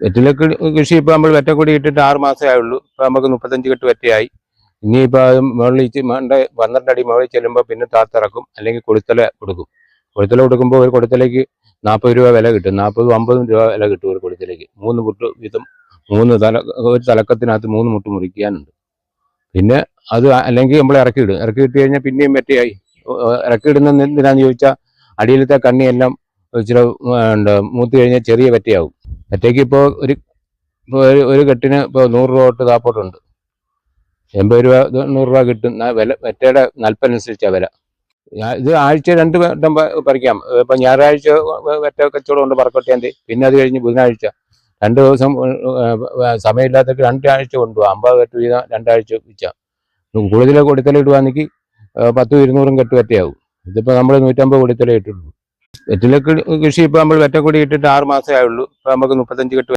വെറ്റില കൃഷി ഇപ്പൊ നമ്മൾ വെറ്റക്കൊടി ഇട്ടിട്ട് ആറ് മാസമേ ആയുള്ളൂ. ഇപ്പൊ നമുക്ക് മുപ്പത്തഞ്ച് കെട്ട് വെറ്റയായി. ഇനിയിപ്പോ അത് മുകളിൽ മണ്ട പന്ത്രണ്ട് അടി മുകളിൽ ചെല്ലുമ്പോൾ പിന്നെ താത്തിറക്കും അല്ലെങ്കിൽ കൊടുത്തല കൊടുക്കും. കൊടുത്തല കൊടുക്കുമ്പോൾ ഒരു കൊടുത്തലേക്ക് നാൽപ്പത് രൂപ വില കിട്ടും. നാൽപ്പതും അമ്പതും രൂപ വില കിട്ടും ഒരു കൊടുത്തലേക്ക് മൂന്ന് മുട്ട് വീതം മൂന്ന് തല ഒരു തലക്കത്തിനകത്ത് മൂന്ന് മുട്ട് മുറിക്കാനുണ്ട്. പിന്നെ അത് അല്ലെങ്കിൽ നമ്മൾ ഇറക്കിയിടും ഇറക്കി ഇട്ട് കഴിഞ്ഞാൽ പിന്നെയും വെറ്റയായി. ഇറക്കിയിടുന്ന എന്തിനാന്ന് ചോദിച്ചാൽ അടിയിലത്തെ കണ്ണിയെല്ലാം ഇച്ചിരി മൂത്ത് കഴിഞ്ഞാൽ ചെറിയ വെറ്റയാവും. വെറ്റയ്ക്ക് ഇപ്പോൾ ഒരു ഒരു കെട്ടിന് ഇപ്പോൾ നൂറ് രൂപ തൊട്ട് താപ്പോട്ടുണ്ട് എൺപത് രൂപ നൂറ് രൂപ കിട്ടും. വില മറ്റേടെ നൽപ്പനുസരിച്ചാണ് വില. ഇത് ആഴ്ച രണ്ട് വട്ടം പറിക്കാം. ഇപ്പം ഞായറാഴ്ച വെറ്റ കച്ചവടം ഉണ്ട് പറക്കൊട്ടിയാന്റെ പിന്നെ അത് കഴിഞ്ഞ് ബുധനാഴ്ച. രണ്ട് ദിവസം സമയമില്ലാത്ത രണ്ടാഴ്ച കൊണ്ടുപോകാം അമ്പത് കെട്ട് വീതം രണ്ടാഴ്ച വെച്ചാൽ കൂടുതൽ കൊടുത്തല ഇടുവാണെങ്കിൽ പത്തും ഇരുന്നൂറും കെട്ട് വെറ്റയാവും ഇതിപ്പോൾ നമ്മൾ നൂറ്റമ്പത് കൊടുത്തലേ ഇട്ടുള്ളൂ. വെറ്റില കൃഷി ഇപ്പൊ നമ്മൾ വെറ്റക്കൊടി ഇട്ടിട്ട് ആറ് മാസമേ ആയുള്ളൂ. ഇപ്പൊ നമുക്ക് മുപ്പത്തഞ്ച് കെട്ട്